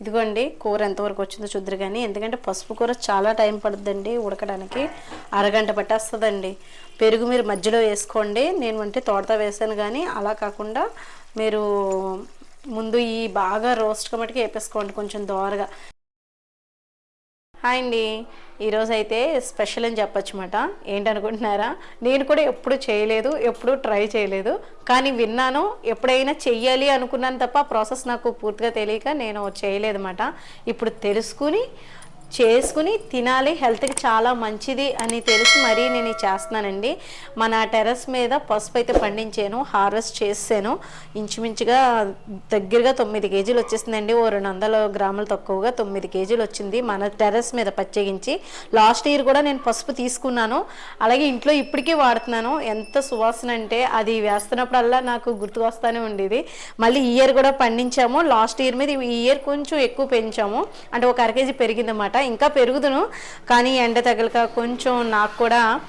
ఇదిగోండి కూర ఎంతవరకు వచ్చిందో చూద్దరు కానీ ఎందుకంటే పసుపు కూర చాలా టైం పడుతుందండి ఉడకడానికి. అరగంట పట్టేస్తుందండి. పెరుగు మీరు మధ్యలో వేసుకోండి. నేను అంటే తోటతో వేసాను కానీ అలా కాకుండా మీరు ముందు ఈ బాగా రోస్ట్ మటుకు వేపేసుకోండి కొంచెం దోరగా. హాయ్ అండి. ఈరోజు అయితే స్పెషల్ అని చెప్పొచ్చు మాట ఏంటనుకుంటున్నారా? నేను కూడా ఎప్పుడు చేయలేదు ఎప్పుడు ట్రై చేయలేదు. కానీ విన్నాను ఎప్పుడైనా చెయ్యాలి అనుకున్నాను తప్ప ప్రాసెస్ నాకు పూర్తిగా తెలియక నేను చేయలేదన్నమాట. ఇప్పుడు తెలుసుకుని చేసుకుని తినాలి హెల్త్కి చాలా మంచిది అని తెలిసి మరీ నేను చేస్తున్నానండి. మన టెర్రస్ మీద పసుపు అయితే పండించాను హార్వెస్ట్ చేసాను ఇంచుమించుగా దగ్గరగా తొమ్మిది కేజీలు వచ్చేసిందండి. ఓ రెండు వందల గ్రాములు తక్కువగా తొమ్మిది కేజీలు వచ్చింది మన టెర్రస్ మీద ప్రత్యేకించి లాస్ట్ ఇయర్ కూడా నేను పసుపు తీసుకున్నాను. అలాగే ఇంట్లో ఇప్పటికీ వాడుతున్నాను. ఎంత సువాసన అంటే అది వేస్తున్నప్పుడల్లా నాకు గుర్తు వస్తూనే ఉండేది. మళ్ళీ ఈ ఇయర్ కూడా పండించాము. లాస్ట్ ఇయర్ మీద ఈ ఇయర్ కొంచెం ఎక్కువ పెంచాము. అంటే ఒక అర కేజీ పెరిగిందన్నమాట. ఇంకా పెరుగుదును. కానీ ఎండ తగలక కొంచెం నాకు కూడా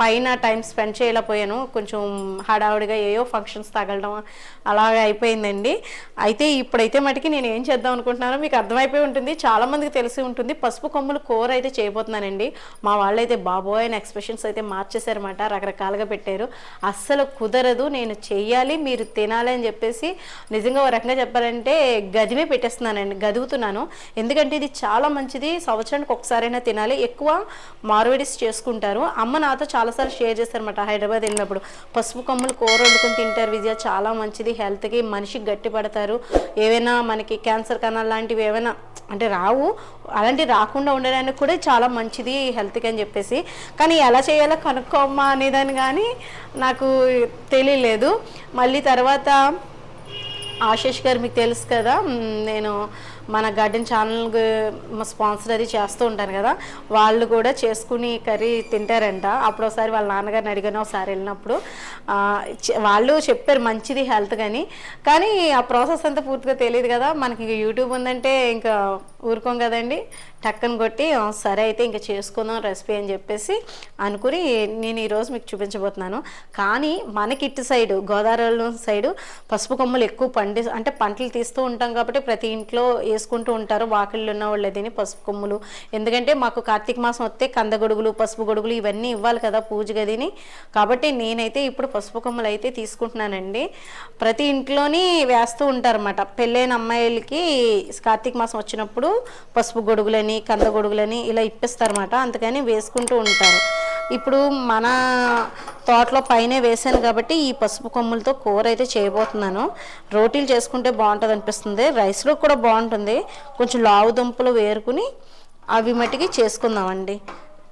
పైన టైం స్పెండ్ చేయలేకపోయాను. కొంచెం హడావుడిగా ఏయో ఫంక్షన్స్ తగలడం అలాగే అయిపోయిందండి. అయితే ఇప్పుడైతే మటుకి నేను ఏం చేద్దాం అనుకుంటున్నానో మీకు అర్థమైపోయి ఉంటుంది. చాలామందికి తెలిసి ఉంటుంది. పసుపు కొమ్ములు కూర అయితే చేయబోతున్నానండి. మా వాళ్ళైతే బాబోయ్ అని ఎక్స్ప్రెషన్స్ అయితే మార్చేశారన్నమాట. రకరకాలుగా పెట్టారు. అస్సలు కుదరదు. నేను చెయ్యాలి మీరు తినాలి అని చెప్పేసి నిజంగా ఒక రకంగా చెప్పాలంటే గదిమే పెట్టేస్తున్నానండి. గదుగుతున్నాను. ఎందుకంటే ఇది చాలా మంచిది. సంవత్సరానికి ఒకసారైనా తినాలి. ఎక్కువ మార్వడిస్ చేసుకుంటారు. అమ్మ నాతో చాలాసార్లు షేర్ చేశారన్నమాట హైదరాబాద్ వెళ్ళినప్పుడు. పసుపు కొమ్మలు కూర వండుకుని తింటారు విజయ చాలా మంచిది. హెల్త్కి మనిషికి గట్టి పడతారు ఏవైనా మనకి క్యాన్సర్ కణాలు లాంటివి ఏమైనా అంటే రావు. అలాంటివి రాకుండా ఉండడానికి కూడా చాలా మంచిది హెల్త్కి అని చెప్పేసి. కానీ ఎలా చేయాలో కనుక్కోమ్మా అనేదాన్ని కానీ నాకు తెలియలేదు. మళ్ళీ తర్వాత ఆశీష్ గారు మీకు తెలుసు కదా నేను మన గార్డెన్ ఛానల్ స్పాన్సర్ అది చేస్తూ ఉంటాను కదా వాళ్ళు కూడా చేసుకుని కర్రీ తింటారంట. అప్పుడు ఒకసారి వాళ్ళ నాన్నగారిని అడిగాను ఒకసారి వెళ్ళినప్పుడు వాళ్ళు చెప్పారు మంచిది హెల్త్ కానీ కానీ ఆ ప్రాసెస్ అంతా పూర్తిగా తెలియదు కదా మనకి ఇంకా యూట్యూబ్ ఉందంటే ఇంకా ఊరుకోం కదండి. టక్కన కొట్టి సరే అయితే ఇంకా చేసుకుందాం రెసిపీ అని చెప్పేసి అనుకుని నేను ఈరోజు మీకు చూపించబోతున్నాను. కానీ మనకి ఇటు సైడ్ గోదావరి సైడు పసుపు కొమ్మలు ఎక్కువ పండి అంటే పంటలు తీస్తూ ఉంటాం కాబట్టి ప్రతి ఇంట్లో వేసుకుంటూ ఉంటారు. వాకిళ్ళు ఉన్న వాళ్ళు దీని పసుపు కొమ్ములు. ఎందుకంటే మాకు కార్తీక మాసం వస్తే కంద గొడుగులు పసుపు గొడుగులు ఇవన్నీ ఇవ్వాలి కదా పూజ గదిని కాబట్టి నేనైతే ఇప్పుడు పసుపు కొమ్మలు అయితే తీసుకుంటున్నానండి. ప్రతి ఇంట్లోని వేస్తూ ఉంటారన్నమాట. పెళ్ళైన అమ్మాయిలకి కార్తీక మాసం వచ్చినప్పుడు పసుపు గొడుగులని కందగొడుగులని ఇలా ఇప్పిస్తారన్నమాట. అందుకని వేసుకుంటూ ఉంటారు. ఇప్పుడు మన తోటలో పైనే వేసాను కాబట్టి ఈ పసుపు కొమ్ములతో కూర అయితే చేయబోతున్నాను. రోటీలు చేసుకుంటే బాగుంటుంది అనిపిస్తుంది. రైస్లో కూడా బాగుంటుంది. కొంచెం లావు దుంపలు వేరుకుని అవి మట్టికి చేసుకుందామండి.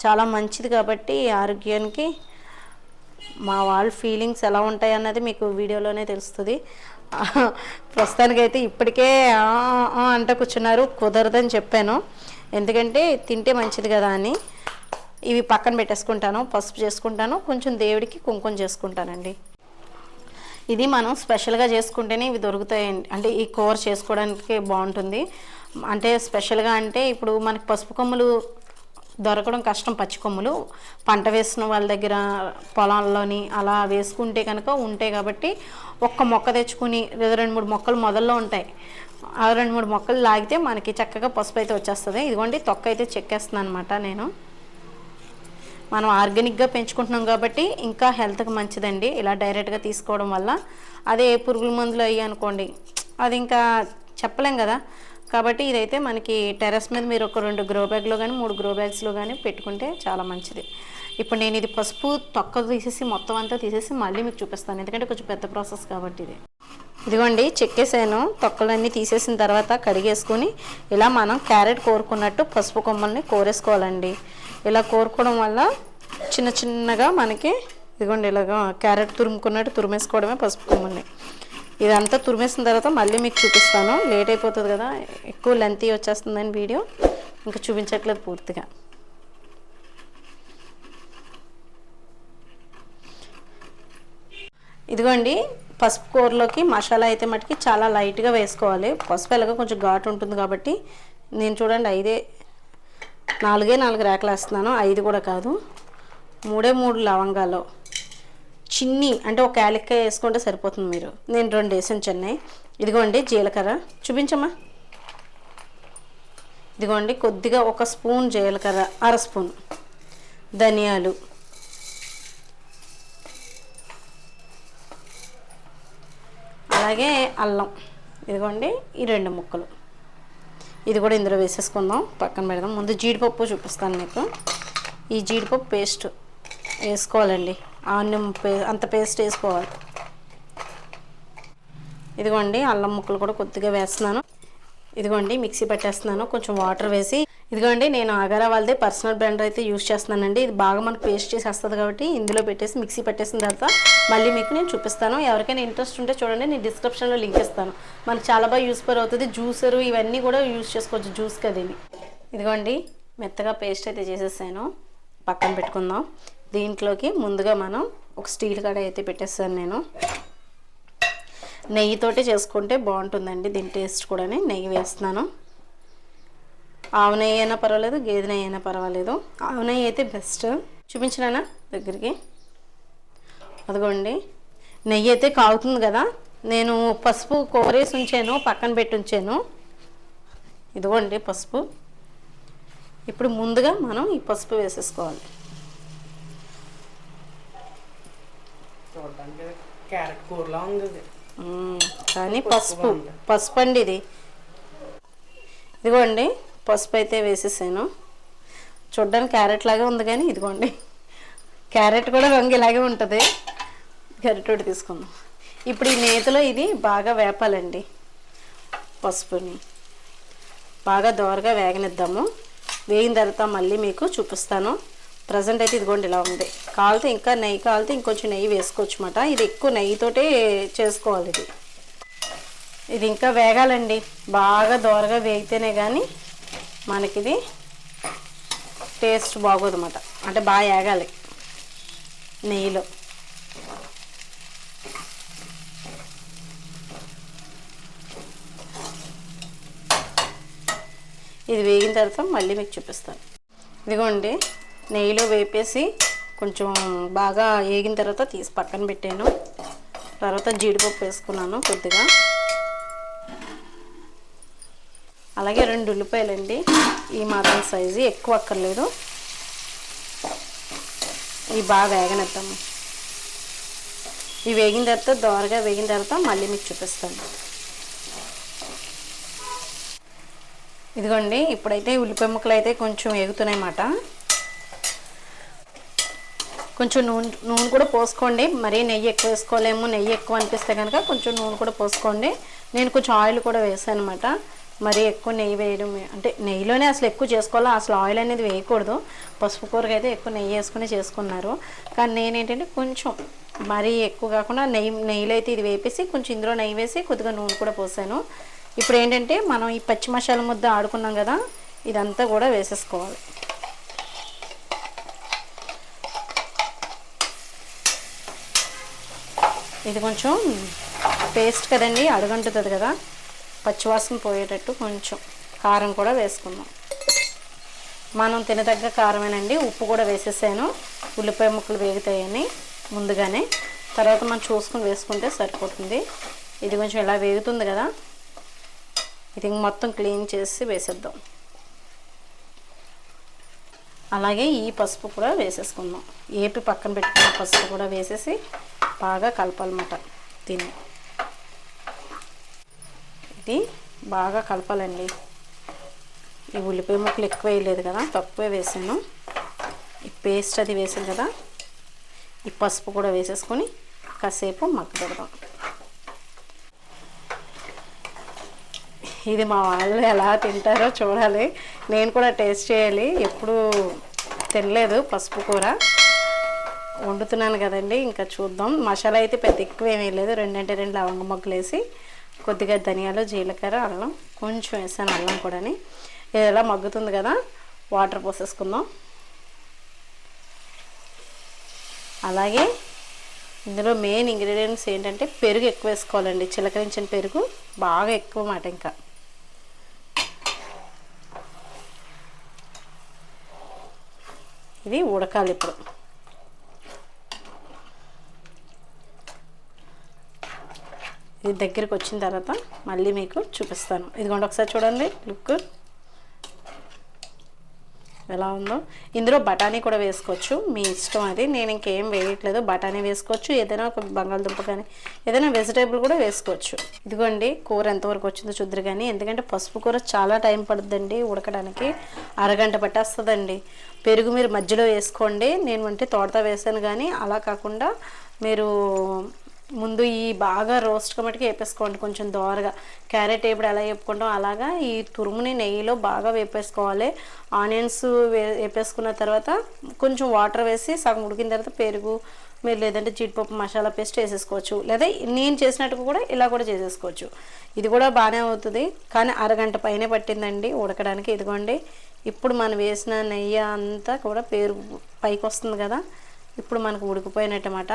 చాలా మంచిది కాబట్టి ఆరోగ్యానికి మా వాళ్ళ ఫీలింగ్స్ ఎలా ఉంటాయి అన్నది మీకు వీడియోలోనే తెలుస్తుంది. ప్రస్తుతానికైతే ఇప్పటికే అంట కూర్చున్నారు. కుదరదని చెప్పాను. ఎందుకంటే తింటే మంచిది కదా అని ఇవి పక్కన పెట్టేసుకుంటాను పసుపు చేసుకుంటాను కొంచెం దేవుడికి కుంకుమ చేసుకుంటానండి. ఇది మనం స్పెషల్గా చేసుకుంటేనే ఇవి దొరుకుతాయండి. అంటే ఈ కూర చేసుకోవడానికి బాగుంటుంది. అంటే స్పెషల్గా అంటే ఇప్పుడు మనకి పసుపు కొమ్ములు దొరకడం కష్టం పచ్చి కొమ్ములు పంట వేసిన వాళ్ళ దగ్గర పొలాల్లోని అలా వేసుకుంటే కనుక ఉంటాయి కాబట్టి ఒక్క మొక్క తెచ్చుకుని రెండు మూడు మొక్కలు మొదల్లో ఉంటాయి. ఆ రెండు మూడు మొక్కలు లాగితే మనకి చక్కగా పసుపు అయితే వచ్చేస్తుంది. ఇదిగోండి తొక్క అయితే చెక్కేస్తున్నాను అనమాట నేను. మనం ఆర్గానిక్గా పెంచుకుంటున్నాం కాబట్టి ఇంకా హెల్త్కి మంచిదండి. ఇలా డైరెక్ట్గా తీసుకోవడం వల్ల. అదే పురుగుల మందులు అయ్యి అనుకోండి అది ఇంకా చెప్పలేం కదా. కాబట్టి ఇదైతే మనకి టెర్రస్ మీద మీరు ఒక రెండు గ్రో బ్యాగ్లో కానీ మూడు గ్రో బ్యాగ్స్లో కానీ పెట్టుకుంటే చాలా మంచిది. ఇప్పుడు నేను ఇది పసుపు తొక్క తీసేసి మొత్తం అంతా తీసేసి మళ్ళీ మీకు చూపిస్తాను. ఎందుకంటే కొంచెం పెద్ద ప్రాసెస్ కాబట్టి ఇది. ఇదిగోండి చెక్కేసాను. తొక్కలన్నీ తీసేసిన తర్వాత కడిగేసుకొని ఇలా మనం క్యారెట్ కోరుకున్నట్టు పసుపు కొమ్మల్ని కోరేసుకోవాలండి. ఇలా కోరుకోవడం వల్ల చిన్న చిన్నగా మనకి ఇదిగోండి ఇలాగా క్యారెట్ తురుముకున్నట్టు తురిమేసుకోవడమే పసుపు కొమ్మల్ని. ఇదంతా తురిమేసిన తర్వాత మళ్ళీ మీకు చూపిస్తాను. లేట్ అయిపోతుంది కదా ఎక్కువ లెంతీ వచ్చేస్తుందని వీడియో ఇంకా చూపించట్లేదు పూర్తిగా. ఇదిగోండి పసుపు కూరలోకి మసాలా అయితే మటుకి చాలా లైట్గా వేసుకోవాలి. పసుపు ఎలాగో కొంచెం ఘాటు ఉంటుంది కాబట్టి నేను చూడండి ఐదే నాలుగే నాలుగు రేకలు వేస్తున్నాను. ఐదు కూడా కాదు. మూడే మూడు లవంగాలు. చిన్ని అంటే ఒక యాలక్కాయ వేసుకుంటే సరిపోతుంది మీరు. నేను రెండు వేసాను చెన్నై. ఇదిగోండి జీలకర్ర. చూపించమ్మా. ఇదిగోండి కొద్దిగా ఒక స్పూన్ జీలకర్ర అర స్పూన్. ధనియాలు. అలాగే అల్లం. ఇదిగోండి ఈ రెండు ముక్కలు. ఇది కూడా ఇందులో వేసేసుకుందాం. పక్కన పెడదాం. ముందు జీడిపప్పు చూపిస్తాను మీకు. ఈ జీడిపప్పు పేస్ట్ వేసుకోవాలండి. ఆనియం పే అంత పేస్ట్ వేసుకోవాలి. ఇదిగోండి అల్లం ముక్కలు కూడా కొద్దిగా వేస్తున్నాను. ఇదిగోండి మిక్సీ పెట్టేస్తున్నాను. కొంచెం వాటర్ వేసి ఇదిగోండి నేను అగారా వాళ్ళదే పర్సనల్ బ్లెండర్ అయితే యూస్ చేస్తున్నానండి. ఇది బాగా మనకు పేస్ట్ చేసేస్తుంది కాబట్టి ఇందులో పెట్టేసి మిక్సీ పెట్టేసిన తర్వాత మళ్ళీ మీకు నేను చూపిస్తాను. ఎవరికైనా ఇంట్రెస్ట్ ఉంటే చూడండి నేను డిస్క్రిప్షన్లో లింక్ ఇస్తాను. మనకు చాలా బాగా యూస్ఫుల్ అవుతుంది. జ్యూసరు ఇవన్నీ కూడా యూస్ చేసుకోవచ్చు జ్యూస్ కదండి ఇదిగోండి మెత్తగా పేస్ట్ అయితే చేసేసాను. పక్కన పెట్టుకుందాం. దీంట్లోకి ముందుగా మనం ఒక స్టీల్ కడాయి అయితే పెట్టేస్తాను నేను. నెయ్యితోటి చేసుకుంటే బాగుంటుందండి దీని టేస్ట్ కూడా నెయ్యి వేస్తున్నాను. ఆవు నెయ్యి అయినా పర్వాలేదు గేదె నెయ్యి అయినా పర్వాలేదు. ఆవు నెయ్యి అయితే బెస్ట్ చూపించినానా దగ్గరికి? అదిగోండి. నెయ్యి అయితే కాగుతుంది కదా. నేను పసుపు కోరేసి ఉంచాను పక్కన పెట్టి ఉంచాను. ఇదిగోండి పసుపు. ఇప్పుడు ముందుగా మనం ఈ పసుపు వేసేసుకోవాలి. చూడడానికి క్యారెట్ కూరలా ఉంది ఇది మ్మ్. కానీ పసుపు పసుపు అండి ఇది. ఇదిగోండి పసుపు అయితే వేసేసాను. చూడ్డానికి క్యారెట్ లాగే ఉంది కానీ ఇదిగోండి. క్యారెట్ కూడా రంగు ఇలాగే ఉంటుంది. గరిటోటి తీసుకుందాం. ఇప్పుడు ఈ నేతిలో ఇది బాగా వేపాలండి పసుపుని. బాగా దోరగా వేగనిద్దాము. వేగిన తర్వాత మళ్ళీ మీకు చూపిస్తాను. ప్రజెంట్ అయితే ఇదిగోండి ఇలా ఉంది. కాలితే ఇంకా నెయ్యి కాలితే ఇంకొంచెం నెయ్యి వేసుకోవచ్చు అనమాట ఇది ఎక్కువ నెయ్యితోటే చేసుకోవాలి ఇది. ఇది ఇంకా వేగాలండి. బాగా దోరగా వేగితేనే కానీ మనకిది టేస్ట్ బాగోదు అన్నమాట అంటే బాగా వేగాలి నెయ్యిలో. ఇది వేగిన తర్వాత మళ్ళీ మీకు చూపిస్తాను. ఇదిగోండి. నెయ్యిలో వేపేసి కొంచెం బాగా వేగిన తర్వాత తీసి పక్కన పెట్టాను. తర్వాత జీడిపప్పు వేసుకున్నాను కొద్దిగా. అలాగే రెండు ఉల్లిపాయలండి. ఈ మాత్రం సైజు ఎక్కువ అక్కర్లేదు. ఇవి బాగా వేగనిద్దాము ఇవి వేగిన తర్వాత దోరగా వేగిన తర్వాత మళ్ళీ మీకు చూపిస్తాను. ఇదిగోండి ఇప్పుడైతే ఉల్లిపాయ ముక్కలు అయితే కొంచెం ఎగుతున్నాయి అన్నమాట కొంచెం నూనె నూనె కూడా పోసుకోండి. మరీ నెయ్యి ఎక్కువ వేసుకోలేము. నెయ్యి ఎక్కువ అనిపిస్తే కనుక కొంచెం నూనె కూడా పోసుకోండి. నేను కొంచెం ఆయిల్ కూడా వేసాను అనమాట మరీ ఎక్కువ నెయ్యి వేయడం అంటే నెయ్యిలోనే అసలు ఎక్కువ చేసుకోవాలి? అసలు ఆయిల్ అనేది వేయకూడదు. పసుపు కూరకి అయితే ఎక్కువ నెయ్యి వేసుకుని చేసుకున్నారు. కానీ నేనేంటంటే కొంచెం మరీ ఎక్కువ కాకుండా నెయ్యి నెయ్యిలో అయితే ఇది వేపేసి కొంచెం ఇందులో నెయ్యి వేసి కొద్దిగా నూనె కూడా పోసాను. ఇప్పుడు ఏంటంటే మనం ఈ పచ్చి మసాలా ముద్ద ఆడుకున్నాం కదా ఇదంతా కూడా వేసేసుకోవాలి. ఇది కొంచెం పేస్ట్ కదండి అడుగంటుతుంది కదా. పచ్చివాసన పోయేటట్టు కొంచెం కారం కూడా వేసుకుందాం. మనం తినదగ్గ కారమేనండి ఉప్పు కూడా వేసేసాను. ఉల్లిపాయ ముక్కలు వేగుతాయని ముందుగానే. తర్వాత మనం చూసుకుని వేసుకుంటే సరిపోతుంది. ఇది కొంచెం ఇలా వేగుతుంది కదా. ఇది మొత్తం క్లీన్ చేసి వేసేద్దాం. అలాగే ఈ పసుపు కూడా వేసేసుకుందాం. ఏపి పక్కన పెట్టుకున్న పసుపు కూడా వేసేసి బాగా కలపాలన్నమాట దీన్ని ఇది బాగా కలపాలండి. ఈ ఉల్లిపాయ ముక్కలు ఎక్కువ వేయలేదు కదా తక్కువే వేసాను. ఈ పేస్ట్ అది వేసాను కదా ఈ పసుపు కూడా వేసేసుకొని కాసేపు మగ్గబెడదాం ఇది మా వాళ్ళు ఎలా తింటారో చూడాలి. నేను కూడా టేస్ట్ చేయాలి. ఎప్పుడు తినలేదు పసుపు కూర. వండుతున్నాను కదండి ఇంకా చూద్దాం. మసాలా అయితే పెద్ద ఎక్కువ ఏమీ లేదు. రెండంటే రెండు లవంగ మొగ్గలు వేసి కొద్దిగా ధనియాలు జీలకర్ర అల్లం కొంచెం వేసాను అల్లం కూడాని. ఇది ఎలా మగ్గుతుంది కదా వాటర్ పోసేసుకుందాం. అలాగే ఇందులో మెయిన్ ఇంగ్రీడియంట్స్ ఏంటంటే పెరుగు ఎక్కువ వేసుకోవాలండి. చిలకరించిన పెరుగు బాగా ఎక్కువ మాట ఇంకా. ఇది ఉడకాలి ఇప్పుడు. ఇది దగ్గరికి వచ్చిన తర్వాత మళ్ళీ మీకు చూపిస్తాను. ఇదిగోండి ఒకసారి చూడండి. లుక్ ఎలా ఉందో. ఇందులో బఠానీ కూడా వేసుకోవచ్చు. మీ ఇష్టం అది. నేను ఇంకేం వేయట్లేదు. బఠానీ వేసుకోవచ్చు. ఏదైనా ఒక బంగాళదుంప కానీ ఏదైనా వెజిటేబుల్ కూడా వేసుకోవచ్చు. ఇదిగోండి కూర ఎంతవరకు వచ్చిందో చూద్దరు కానీ ఎందుకంటే పసుపు కూర చాలా టైం పడుతుందండి ఉడకడానికి. అరగంట పట్టేస్తుందండి. పెరుగు మీరు మధ్యలో వేసుకోండి. నేను అంటే తోటతో వేసాను కానీ అలా కాకుండా మీరు ముందు ఈ బాగా రోస్ట్ మటుకు వేపేసుకోండి కొంచెం దోరగా. క్యారెట్ వేపుడు ఎలా వేపుకుంటాం అలాగా ఈ తురుముని నెయ్యిలో బాగా వేపేసుకోవాలి. ఆనియన్స్ వే వేపేసుకున్న తర్వాత కొంచెం వాటర్ వేసి సగం ఉడికిన తర్వాత పెరుగు మీరు లేదంటే జీడిపప్పు మసాలా పేస్ట్ వేసేసుకోవచ్చు. లేదా నేను చేసినట్టు కూడా ఇలా కూడా చేసేసుకోవచ్చు. ఇది కూడా బాగానే అవుతుంది. కానీ అరగంట పైనే పట్టిందండి ఉడకడానికి. ఇదిగోండి ఇప్పుడు మనం వేసిన నెయ్యి అంతా కూడా పేరు పైకి వస్తుంది కదా. ఇప్పుడు మనకు ఉడికిపోయినట్టమాట.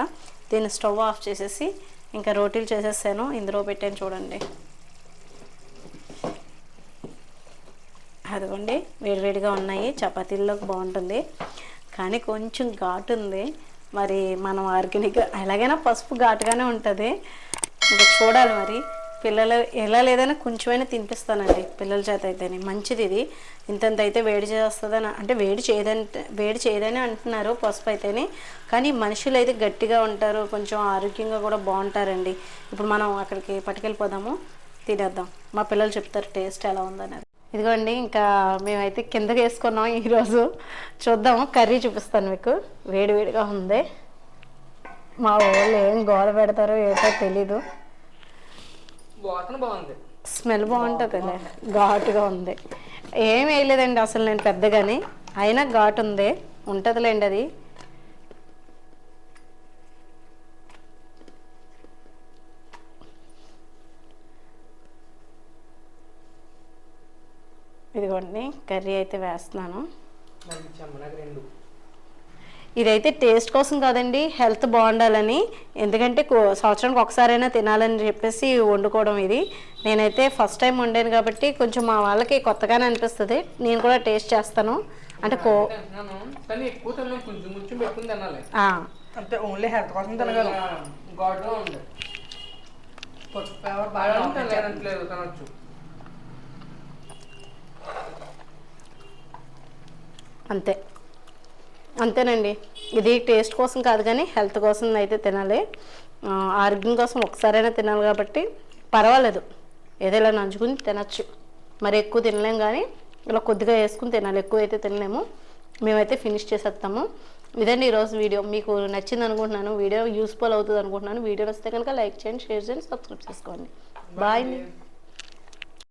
దీన్ని స్టవ్ ఆఫ్ చేసేసి ఇంకా రోటీలు చేసేసాను. ఇందులో పెట్టాను చూడండి. అదిగోండి వేడివేడిగా ఉన్నాయి. చపాతీల్లోకి బాగుంటుంది. కానీ కొంచెం ఘాటు ఉంది. మరి మనం ఆర్గానిక్ ఎలాగైనా పసుపు ఘాటుగానే ఉంటుంది. ఇంకా చూడాలి మరి. పిల్లలు ఎలా లేదైనా కొంచెమైనా తినిపిస్తానండి పిల్లల చేత అయితేనే. మంచిది ఇది. ఇంతంత అయితే వేడి చేస్తుందని అంటే వేడి చేయదంటే వేడి చేయదని అంటున్నారు పసుపు అయితేనే. కానీ మనుషులు అయితే గట్టిగా ఉంటారు కొంచెం ఆరోగ్యంగా కూడా బాగుంటారండి. ఇప్పుడు మనం అక్కడికి పట్టుకెళ్ళిపోదాము తినేద్దాం. మా పిల్లలు చెప్తారు టేస్ట్ ఎలా ఉందనేది ఇదిగోండి ఇంకా మేమైతే కిందకి వేసుకున్నాం ఈరోజు. చూద్దాము కర్రీ చూపిస్తాను మీకు. వేడివేడిగా ఉంది. మా వాళ్ళు ఏం గోల పెడతారో ఏంటో తెలీదు. వాసన బాగుంది. స్మెల్ బాగుంటుందిలే. ఘాటుగా ఉంది. ఏం వేయలేదండి అసలు నేను పెద్దగాని. అయినా ఘాటు ఉంది. ఉంటుందిలేండి అది. ఇదిగోండి కర్రీ అయితే వేస్తున్నాను. రెండు. ఇదైతే టేస్ట్ కోసం కాదండి హెల్త్ బాగుండాలని. ఎందుకంటే కో- సంవత్సరానికి ఒకసారైనా తినాలని చెప్పేసి వండుకోవడం ఇది. నేనైతే ఫస్ట్ టైం వండాను కాబట్టి కొంచెం మా వాళ్ళకి కొత్తగానే అనిపిస్తుంది. నేను కూడా టేస్ట్ చేస్తాను. అంటే కో అంటే ఓన్లీ హెల్త్ కోసం తినగలం. తినొచ్చు. అంతే. అంతేనండి. ఇది టేస్ట్ కోసం కాదు కానీ హెల్త్ కోసం అయితే తినాలి. ఆరోగ్యం కోసం ఒకసారైనా తినాలి కాబట్టి పర్వాలేదు. ఏదో ఇలా నంచుకుని తినచ్చు. మరి ఎక్కువ తినలేం కానీ ఇలా కొద్దిగా వేసుకుని తినాలి. ఎక్కువ అయితే తినలేము. మేమైతే ఫినిష్ చేసేస్తాము. ఇదండి ఈరోజు వీడియో. మీకు నచ్చింది అనుకుంటున్నాను. వీడియో యూస్ఫుల్ అవుతుంది అనుకుంటున్నాను. వీడియో వస్తే కనుక లైక్ చేయండి షేర్ చేయండి సబ్స్క్రైబ్ చేసుకోండి. బాయ్